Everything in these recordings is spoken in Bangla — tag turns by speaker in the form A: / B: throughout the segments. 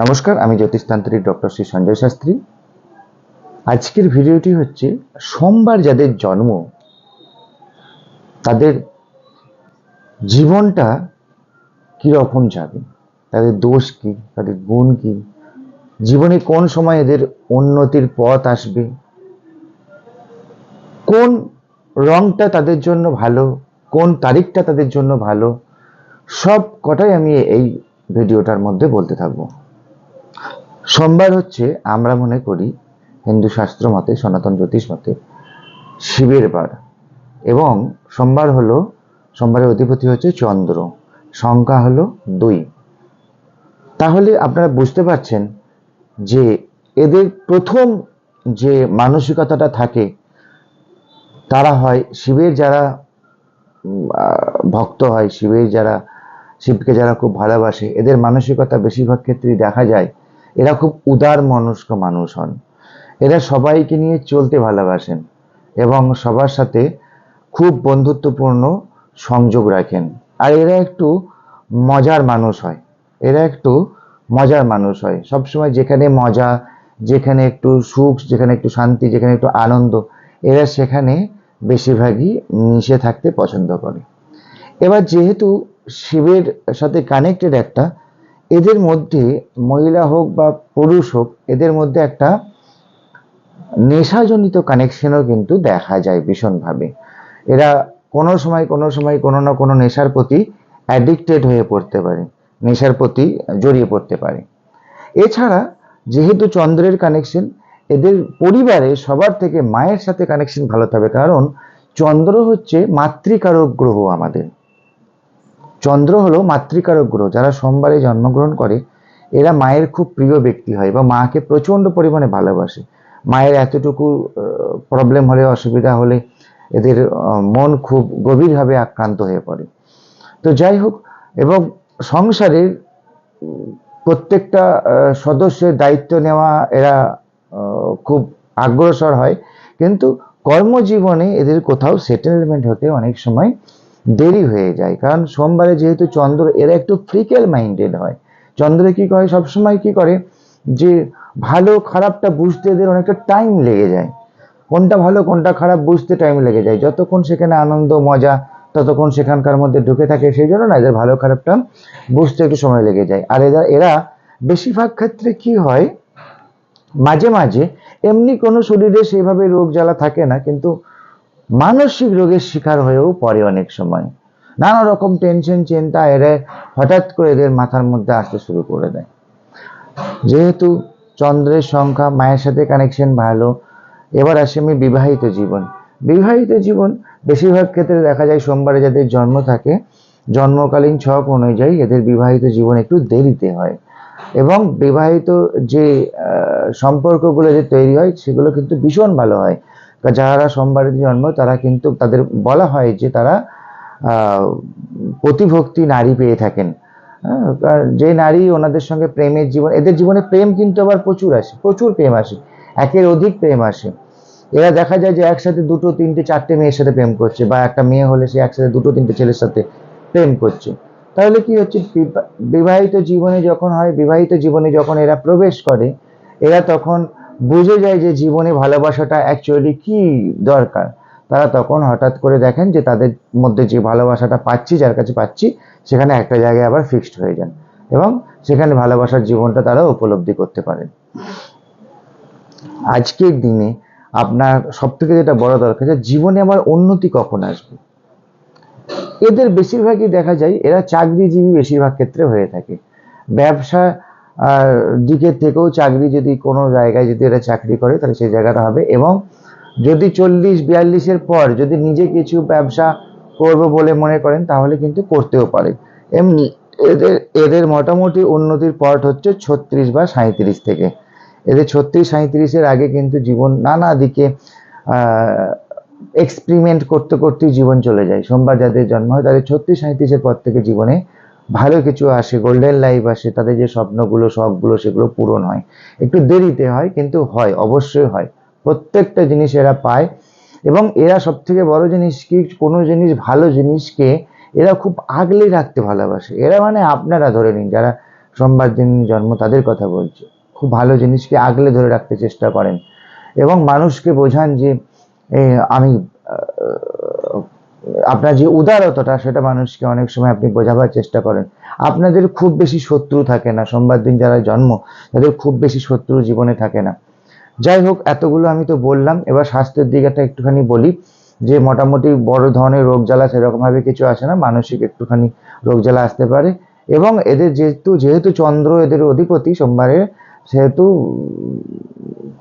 A: নমস্কার, আমি জ্যোতিষতান্ত্রিক ডক্টর শ্রী সঞ্জয় শাস্ত্রী। আজকের ভিডিওটি হচ্ছে, সোমবার যাদের জন্ম, তাদের জীবনটা কীরকম যাবে? তাদের দোষ কি? তাদের গুণ কি? জীবনে কোন সময় এদের উন্নতির পথ আসবে? কোন রংটা তাদের জন্য ভালো? কোন তারিখটা তাদের জন্য ভালো? সব কটাই আমি এই ভিডিওটার মধ্যে বলতে থাকব। সোমবার হচ্ছে আমরা মনে করি হিন্দু শাস্ত্র মতে, সনাতন জ্যোতিষ মতে শিবের বার। এবং সোমবার হলো, সোমবারের অধিপতি হচ্ছে চন্দ্র। সংখ্যা হলো দুই। তাহলে আপনারা বুঝতে পারছেন যে এদের প্রথম যে মানসিকতাটা থাকে, তারা হয় শিবের যারা ভক্ত হয়, শিবের যারা, শিবকে যারা খুব ভালোবাসে, এদের মানসিকতা বেশিরভাগ ক্ষেত্রেই দেখা যায় এরা খুব উদার মনস্ক মানুষ হন। এরা সবাইকে নিয়ে চলতে ভালোবাসেন এবং সবার সাথে খুব বন্ধুত্বপূর্ণ সংযোগ রাখেন। আর এরা একটু মজার মানুষ হয়। এরা একটু মজার মানুষ হয়। সবসময় যেখানে মজা, যেখানে একটু সুখ, যেখানে একটু শান্তি, যেখানে একটু আনন্দ, এরা সেখানে বেশিরভাগই মিশে থাকতে পছন্দ করে। এবার যেহেতু শিবের সাথে কানেক্টেড একটা এদের মধ্যে মহিলা হোক বা পুরুষ হোক, এদের মধ্যে একটা নেশাজনিত কানেকশনও কিন্তু দেখা যায় ভীষণভাবে। এরা কোনো সময় কোনো সময় কোনো না কোনো নেশার প্রতি অ্যাডিক্টেড হয়ে পড়তে পারে, নেশার প্রতি জড়িয়ে পড়তে পারে। এছাড়া যেহেতু চন্দ্রের কানেকশন এদের পরিবারে সবার থেকে মায়ের সাথে কানেকশন ভালো থাকবে, কারণ চন্দ্র হচ্ছে মাতৃকারক গ্রহ আমাদের। চন্দ্র হলো মাতৃকারক গ্রহ, যারা সোমবারে জন্মগ্রহণ করে। এরা মায়ের খুব প্রিয় ব্যক্তি হয় বা মাকে প্রচণ্ড পরিমাণে ভালোবাসে। মায়ের এতটুকু প্রবলেম হলে, অসুবিধা হলে এদের মন খুব গভীরভাবে আক্রান্ত হয়ে পড়ে। তো যাই হোক, এবং সংসারের প্রত্যেকটা সদস্যের দায়িত্ব নেওয়া এরা খুব আগ্রসর হয়। কিন্তু কর্মজীবনে এদের কোথাও সেটেলমেন্ট হতে অনেক সময় দেরি হয়ে যায়। কারণ সোমবারে যেহেতু চন্দ্র, এরা একটু ফ্রিকেল মাইন্ডেড হয়। চন্দ্র কি করে? সবসময় কি করে? যে ভালো, খারাপটা বুঝতে এদের অনেকটা টাইম লেগে যায়। কোনটা ভালো, কোনটা খারাপ বুঝতে টাইম লেগে যায়। যতক্ষণ সেখানে আনন্দ, মজা, ততক্ষণ সেখানকার মধ্যে ঢুকে থাকে, সেই জন্য না এদের ভালো, খারাপটা বুঝতে একটু সময় লেগে যায়। আর এরা এরা বেশিরভাগ ক্ষেত্রে কি হয়? মাঝে মাঝে এমনি কোনো শরীরে সেভাবে রোগ জ্বালা থাকে না, কিন্তু মানসিক রোগের শিকার হয়েও পড়ে অনেক সময়। নানা রকম টেনশন চিন্তা এরা হঠাৎ করে এদের মাথার মধ্যে আসতে শুরু করে দেয়। যেহেতু চন্দ্রের সংখ্যা, মায়ের সাথে কানেকশন ভালো, এবার আসি আমি বিবাহিত জীবন। বিবাহিত জীবন বেশিরভাগ ক্ষেত্রে দেখা যায় সোমবারে যাদের জন্ম থাকে, জন্মকালীন ছক অনুযায়ী এদের বিবাহিত জীবন একটু দেরিতে হয়। এবং বিবাহিত যে সম্পর্কগুলো যে তৈরি হয়, সেগুলো কিন্তু ভীষণ ভালো হয়। যারা সোমবারের জন্ম, তারা কিন্তু তাদের বলা হয় যে তারা প্রতিভক্তি নারী পেয়ে থাকেন। যে নারী ওনাদের সঙ্গে প্রেমের জীবন, এদের জীবনে প্রেম কিন্তু আবার প্রচুর আসে, প্রচুর প্রেম আসে, একের অধিক প্রেম আসে। এরা দেখা যায় যে একসাথে দুটো, তিনটে, চারটে মেয়ের সাথে প্রেম করছে, বা একটা মেয়ে হলে সে একসাথে দুটো, তিনটে ছেলের সাথে প্রেম করছে। তাহলে কি হচ্ছে বিবা- বিবাহিত জীবনে যখন হয়, বিবাহিত জীবনে যখন এরা প্রবেশ করে, এরা তখন বুঝে যায় যে জীবনে ভালোবাসাটা অ্যাকচুয়ালি কি দরকার। তারা তখন হঠাৎ করে দেখেন যে তাদের মধ্যে যে ভালোবাসাটা পাচ্ছি, যার কাছে পাচ্ছি, সেখানে একটা জায়গায় আবার ফিক্সড হয়ে যান এবং সেখানে ভালোবাসার জীবনটা তারা উপলব্ধি করতে পারেন। আজকের দিনে আপনার সব থেকে যেটা বড় দরকার যে জীবনে আমার উন্নতি কখন আসবে? এদের বেশিরভাগই দেখা যায় এরা চাকরিজীবী বেশিরভাগ ক্ষেত্রে হয়ে থাকে। ব্যবসা দিকের থেকেও চাকরি যদি কোনো জায়গায় যদি এরা চাকরি করে, তাহলে সেই জায়গাটা হবে। এবং যদি চল্লিশ বিয়াল্লিশের পর যদি নিজে কিছু ব্যবসা করব বলে মনে করেন, তাহলে কিন্তু করতেও পারে। এমনি এদের এদের মোটামুটি উন্নতির পথ হচ্ছে ছত্রিশ বা সাঁত্রিশ থেকে। এদের ছত্রিশ সাঁত্রিশের আগে কিন্তু জীবন নানা দিকে এক্সপেরিমেন্ট করতে করতেই জীবন চলে যায়। সোমবার যাদের জন্ম হয়, তাদের ছত্রিশ সাঁত্রিশের পর থেকে জীবনে ভালো কিছু আসে গোল্ডেন লাইফ আসে, তাদের যে স্বপ্নগুলো, শখগুলো সেগুলো পূরণ হয়। একটু দেরিতে হয়, কিন্তু হয়, অবশ্যই হয়। প্রত্যেকটা জিনিস এরা পায় এবং এরা সব থেকে বড় জিনিস কি, কোনো জিনিস, ভালো জিনিসকে এরা খুব আগলে রাখতে ভালোবাসে। এরা মানে আপনারা ধরে নিন, যারা সোমবার দিন জন্ম, তাদের কথা বলছে। খুব ভালো জিনিসকে আগলে ধরে রাখতে চেষ্টা করেন এবং মানুষকে বোঝান যে আমি আপনার যে উদারতাটা, সেটা মানুষকে অনেক সময় আপনি বোঝাবার চেষ্টা করেন। আপনাদের খুব বেশি শত্রু থাকে না, সোমবার দিন যারা জন্ম, তাদের খুব বেশি শত্রু জীবনে থাকে না। যাই হোক, এতগুলো আমি তো বললাম, এবার স্বাস্থ্যের দিকটা একটুখানি বলি, যে মোটামুটি বড় ধরনের রোগ জ্বালা সেরকমভাবে কিছু আসে না, মানসিক একটুখানি রোগ জ্বালা আসতে পারে। এবং এদের যেহেতু যেহেতু চন্দ্র এদের অধিপতি, সোমবারে সেহেতু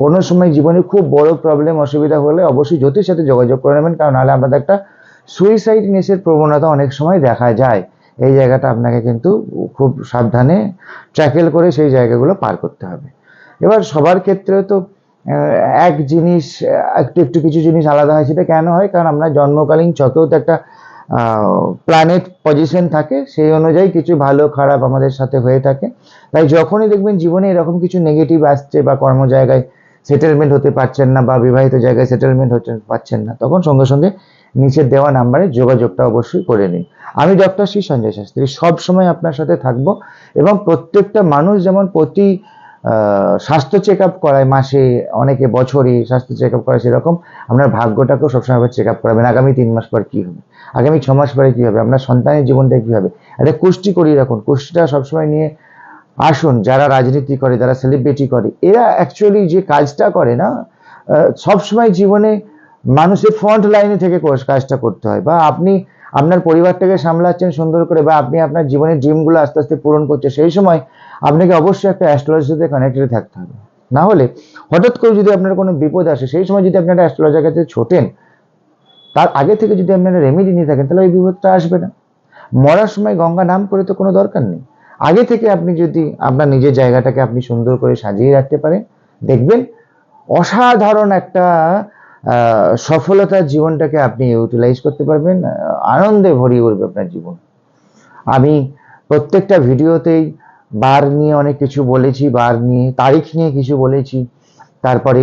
A: কোনো সময় জীবনে খুব বড় প্রবলেম অসুবিধা হলে অবশ্যই জ্যোতির সাথে যোগাযোগ করে নেবেন, কারণ নাহলে আপনাদের একটা সুইসাইড নেসের প্রবণতা অনেক সময় দেখা যায়। এই জায়গাটা আপনাকে কিন্তু খুব সাবধানে ট্র্যাকেল করে সেই জায়গাগুলো পার করতে হবে। এবার সবার ক্ষেত্রে তো এক জিনিস, একটু একটু কিছু জিনিস আলাদা হয়, সেটা কেন হয়? কারণ আমরা জন্মকালীন চকেও তো একটা প্ল্যানেট পজিশন থাকে, সেই অনুযায়ী কিছু ভালো, খারাপ আমাদের সাথে হয়ে থাকে। তাই যখনই দেখবেন জীবনে এরকম কিছু নেগেটিভ আসছে বা কর্ম জায়গায় সেটেলমেন্ট হতে পারছেন না বা বিবাহিত জায়গায় সেটেলমেন্ট হতে পারছেন না, তখন সঙ্গে সঙ্গে নিচের দেওয়া নাম্বারে যোগাযোগটা অবশ্যই করে নিন। আমি ডক্টর শ্রী সঞ্জয় শাস্ত্রী, সবসময় আপনার সাথে থাকব এবং প্রত্যেকটা মানুষ যেমন প্রতি স্বাস্থ্য চেক আপ করায় মাসে, অনেকে বছরে স্বাস্থ্য চেক আপ করায় সেরকম, আপনার ভাগ্যটাকেও সবসময় চেক আপ করাবেন। আগামী তিন মাস পর কী হবে? আগামী ছ মাস পরে কী হবে? আপনার সন্তানের জীবনটা কী হবে? একটা কুষ্টি করিয়ে রাখুন। কুষ্টিটা সবসময় নিয়ে আসুন, যারা রাজনীতি করে, যারা সেলিব্রিটি করে, এরা অ্যাকচুয়ালি যে কাজটা করে না সবসময় জীবনে মানুষের ফ্রন্ট লাইনে থেকে কাজটা করতে হয়। বা আপনি আপনার পরিবারটাকে সামলাচ্ছেন সুন্দর করে, বা আপনি আপনার জীবনের ড্রিমগুলো আস্তে আস্তে পূরণ করছে সেই সময় আপনাকে অবশ্যই একটা অ্যাস্ট্রোলজির সাথে কানেক্টেড থাকতে হবে। না হলে হঠাৎ করে যদি আপনার কোনো বিপদ আসে, সেই সময় যদি আপনি একটা অ্যাস্ট্রোলজার কাছে ছোটেন, তার আগে থেকে যদি আপনারা রেমেডি নিয়ে থাকেন, তাহলে ওই বিপদটা আসবে না। মরার সময় গঙ্গা নাম করে তো কোনো দরকার নেই। আগে থেকে আপনি যদি আপনার নিজের জায়গাটাকে আপনি সুন্দর করে সাজিয়ে রাখতে পারেন, দেখবেন অসাধারণ একটা সফলতার জীবনটাকে আপনি ইউটিলাইজ করতে পারবেন আনন্দে ভরিয়ে উঠবে আপনার জীবন। আমি প্রত্যেকটা ভিডিওতেই বার নিয়ে অনেক কিছু বলেছি, বার নিয়ে, তারিখ নিয়ে কিছু বলেছি, তারপরে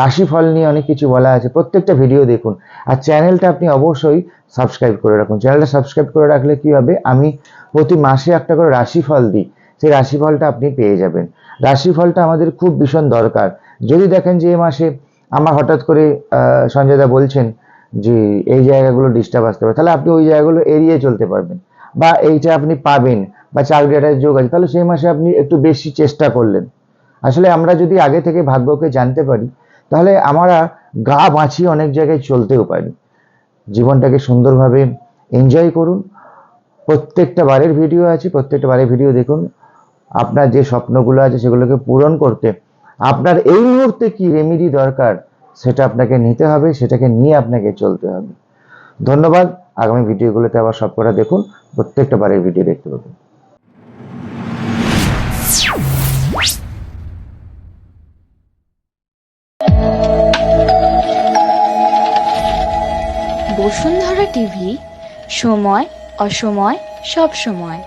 A: রাশিফল নিয়ে অনেক কিছু বলা আছে। প্রত্যেকটা ভিডিও দেখুন। আর চ্যানেলটা আপনি অবশ্যই সাবস্ক্রাইব করে রাখুন। চ্যানেলটা সাবস্ক্রাইব করে রাখলে কি হবে? আমি প্রতি মাসে একটা করে রাশিফল দিই। সেই রাশিফলটা আপনি পেয়ে যাবেন। রাশিফলটা আমাদের খুব ভীষণ দরকার। যদি দেখেন যে এই মাসে আমার হঠাৎ করে সঞ্জয়দা বলছেন যে এই জায়গাগুলো ডিস্টার্ব আসতে পারে, তাহলে আপনি ওই জায়গাগুলো এড়িয়ে চলতে পারবেন। বা এইটা আপনি পাবেন বা চাকরি একটা যোগ আছে, তাহলে সেই মাসে আপনি একটু বেশি চেষ্টা করলেন। আসলে আমরা যদি আগে থেকে ভাগ্যকে জানতে পারি তাহলে আমরা গা বাঁচিয়ে অনেক জায়গায় চলতেও পারি। জীবনটাকে সুন্দরভাবে এনজয় করুন। প্রত্যেকটা বারের ভিডিও আছে, প্রত্যেকটা বারের ভিডিও দেখুন। আপনার যে স্বপ্নগুলো আছে সেগুলোকে পূরণ করতে আপনার এই মুহূর্তে কি রেমিডি দরকার সেটা আপনাকে নিতে হবে, সেটাকে নিয়ে আপনাকে চলতে হবে। ধন্যবাদ। আগামী ভিডিওগুলোতে আবার সবকটা দেখুন। প্রত্যেকটা বারের ভিডিও দেখতে পাবেন।
B: বসুন্ধরা টিভি সময় অসময় সব সময়